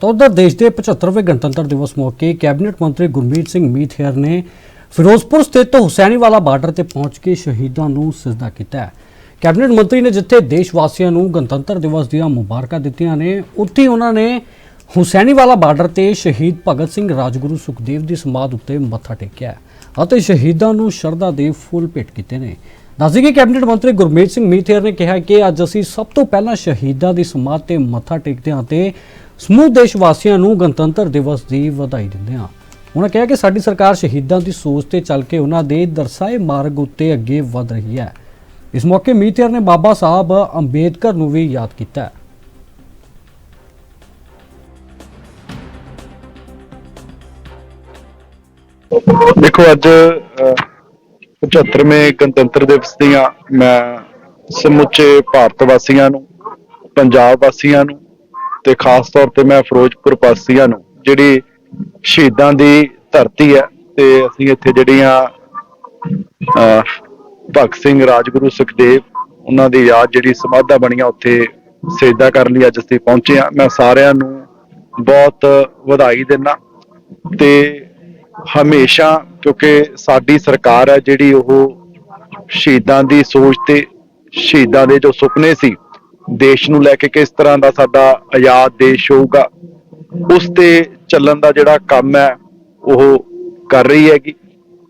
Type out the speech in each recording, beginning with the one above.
ਤਾਂ ਉਧਰ ਦੇਸ਼ ਦੇ 75ਵੇਂ ਗਣਤੰਤਰ ਦਿਵਸ ਮੌਕੇ ਕੈਬਨਿਟ ਮੰਤਰੀ ਗੁਰਮੀਤ ਸਿੰਘ ਮੀਥੇਰ ਨੇ ਫਿਰੋਜ਼ਪੁਰ ਸਥਿਤ ਹੁਸੈਨੀਵਾਲਾ ਬਾਰਡਰ ਤੇ ਪਹੁੰਚ ਕੇ ਸ਼ਹੀਦਾਂ ਨੂੰ ਸਜਦਾ ਕੀਤਾ ਕੈਬਨਿਟ ਮੰਤਰੀ ਨੇ ਜਿੱਥੇ ਦੇਸ਼ ਵਾਸੀਆਂ ਨੂੰ ਗਣਤੰਤਰ ਦਿਵਸ ਦੀਆਂ ਮੁਬਾਰਕਾਂ ਦਿੱਤੀਆਂ ਨੇ, ਉੱਥੇ ਉਹਨਾਂ ਨੇ ਹੁਸੈਨੀਵਾਲਾ ਬਾਰਡਰ ਤੇ ਸ਼ਹੀਦ ਭਗਤ ਸਿੰਘ ਰਾਜਗੁਰੂ ਸੁਖਦੇਵ ਦੀ ਸਮਾਧ ਉੱਤੇ ਮੱਥਾ ਟੇਕਿਆ ਅਤੇ ਸ਼ਹੀਦਾਂ ਨੂੰ ਸ਼ਰਧਾ ਦੇ ਫੁੱਲ ਭੇਟ ਕੀਤੇ ਨੇ। ਦੱਸਦੇ ਕਿ ਕੈਬਨਿਟ ਮੰਤਰੀ ਗੁਰਮੀਤ ਸਿੰਘ ਮੀਥੇਰ ਨੇ ਕਿਹਾ ਕਿ ਅੱਜ ਅਸੀਂ ਸਭ ਤੋਂ ਪਹਿਲਾਂ ਸ਼ਹੀਦਾਂ ਦੀ ਸਮਾਧ ਤੇ ਮੱਥਾ ਟੇਕਦੇ ਹਾਂ ਤੇ ਸਮੂਹ ਦੇਸ਼ ਵਾਸੀਆਂ ਨੂੰ ਗਣਤੰਤਰ ਦਿਵਸ ਦੀ ਵਧਾਈ ਦਿੰਦੇ ਹਾਂ। ਉਹਨਾਂ ਕਿਹਾ ਕਿ ਸਾਡੀ ਸਰਕਾਰ ਸ਼ਹੀਦਾਂ ਦੀ ਸੋਚ ਤੇ ਚੱਲ ਕੇ ਉਹਨਾਂ ਦੇ ਦਰਸਾਏ ਮਾਰਗ ਉੱਤੇ ਅੱਗੇ ਵਧ ਰਹੀ ਹੈ। ਇਸ ਮੌਕੇ ਮੀਥੇਰ ਨੇ ਬਾਬਾ ਸਾਹਿਬ ਅੰਬੇਦਕਰ ਨੂੰ ਵੀ ਯਾਦ ਕੀਤਾ ਦੇਖੋ, ਅੱਜ 75ਵੇਂ ਗਣਤੰਤਰ ਦਿਵਸ ਦੀਆਂ ਮੈਂ ਸਮੁੱਚੇ ਭਾਰਤ ਵਾਸੀਆਂ ਨੂੰ ਪੰਜਾਬ ਵਾਸੀਆਂ ਨੂੰ ਤੇ ਖਾਸ ਤੌਰ ਤੇ ਮੈਂ ਫਿਰੋਜ਼ਪੁਰ ਵਾਸੀਆਂ ਨੂੰ ਜਿਹੜੀ ਸ਼ਹੀਦਾਂ ਦੀ ਧਰਤੀ ਹੈ ਤੇ ਅਸੀਂ ਇੱਥੇ ਜਿਹੜੀਆਂ ਅਹ, ਭਗਤ ਸਿੰਘ ਰਾਜਗੁਰੂ ਸੁਖਦੇਵ ਉਹਨਾਂ ਦੀ ਯਾਦ ਜਿਹੜੀ ਸਮਾਧਾ ਬਣੀਆਂ ਉੱਥੇ ਸਜਦਾ ਕਰਨ ਲਈ ਅੱਜ ਅਸੀਂ ਪਹੁੰਚੇ ਹਾਂ। ਮੈਂ ਸਾਰਿਆਂ ਨੂੰ ਬਹੁਤ ਵਧਾਈ ਦਿੰਦਾ ਤੇ ਹਮੇਸ਼ਾ, ਕਿਉਂਕਿ ਸਾਡੀ ਸਰਕਾਰ ਹੈ ਜਿਹੜੀ ਉਹ ਸ਼ਹੀਦਾਂ ਦੀ ਸੋਚ ਤੇ ਸ਼ਹੀਦਾਂ ਦੇ ਜੋ ਸੁਪਨੇ ਸੀ, ਦੇਸ਼ ਨੂੰ ਲੈ ਕੇ ਕਿਸ ਤਰ੍ਹਾਂ ਦਾ ਸਾਡਾ ਆਜ਼ਾਦ ਦੇਸ਼ ਹੋਊਗਾ, ਉਸ ਤੇ ਚੱਲਣ ਦਾ ਜਿਹੜਾ ਕੰਮ ਹੈ, ਉਹ ਕਰ ਰਹੀ ਹੈਗੀ।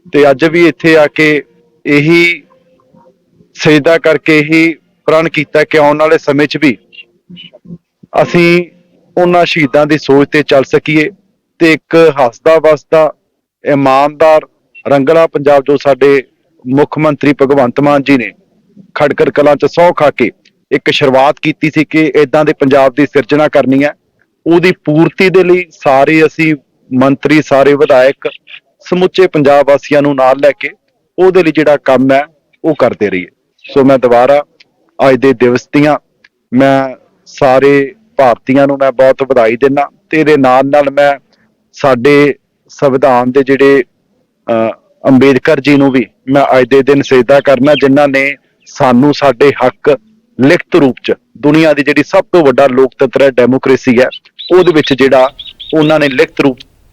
ਤੇ ਅੱਜ ਵੀ ਇੱਥੇ ਆ ਕੇ ਇਹੀ ਸਜਦਾ ਕਰਕੇ ਹੀ ਪ੍ਰਣ ਕੀਤਾ ਕਿ ਆਉਣ ਵਾਲੇ ਸਮੇਂ 'ਚ ਵੀ ਅਸੀਂ ਉਹਨਾਂ ਸ਼ਹੀਦਾਂ ਦੀ ਸੋਚ ਤੇ ਚੱਲ ਸਕੀਏ ਤੇ ਇੱਕ ਹੱਸਦਾ ਵਸਦਾ ਇਮਾਨਦਾਰ ਰੰਗਲਾ ਪੰਜਾਬ ਜੋ ਸਾਡੇ ਮੁੱਖ ਮੰਤਰੀ ਭਗਵੰਤ ਮਾਨ ਜੀ ਨੇ ਖੜਕੜ ਕਲਾਂ ਚ ਸੌ ਖਾ ਕੇ ਇੱਕ ਸ਼ੁਰੂਆਤ ਕੀਤੀ ਸੀ ਕਿ ਇਦਾਂ ਦੇ ਪੰਜਾਬ ਦੀ ਸਿਰਜਣਾ ਕਰਨੀ ਹੈ। ਉਹਦੀ ਪੂਰਤੀ ਦੇ ਲਈ ਸਾਰੇ ਅਸੀਂ ਮੰਤਰੀ, ਸਾਰੇ ਵਿਧਾਇਕ, ਸਮੁੱਚੇ ਪੰਜਾਬ ਵਾਸੀਆਂ ਨੂੰ ਨਾਲ ਲੈ ਕੇ ਉਹਦੇ ਲਈ ਜਿਹੜਾ ਕੰਮ ਹੈ, ਉਹ ਕਰਦੇ ਰਹੀਏ। ਸੋ ਮੈਂ ਦੁਬਾਰਾ ਅੱਜ ਦੇ ਦਿਵਸ ਦੀਆਂ ਮੈਂ ਸਾਰੇ ਭਾਰਤੀਆਂ ਨੂੰ ਮੈਂ ਬਹੁਤ ਵਧਾਈ ਦਿੰਦਾ। ਤੇ ਇਹਦੇ ਨਾਲ ਨਾਲ ਮੈਂ ਸਾਡੇ ਸੰਵਿਧਾਨ ਦੇ ਜਿਹੜੇ ਅਹ, ਅੰਬੇਦਕਰ ਜੀ ਨੂੰ ਵੀ ਮੈਂ ਅੱਜ ਦੇ ਦਿਨ ਸਜਦਾ ਕਰਨਾ ਜਿਨ੍ਹਾਂ ਨੇ ਸਾਨੂੰ ਸਾਡੇ ਹੱਕ ਲਿਖਤ ਰੂਪ ਚ ਦੁਨੀਆ ਦੀ ਜਿਹੜੀ ਸਭ ਤੋਂ ਵੱਡਾ ਲੋਕਤੰਤਰ ਹੈ ਡੈਮੋਕ੍ਰੇਸੀ ਹੈ ਉਹਦੇ ਵਿੱਚ ਜਿਹੜਾ ਉਹਨਾਂ ਨੇ ਲਿਖਤ ਰੂਪ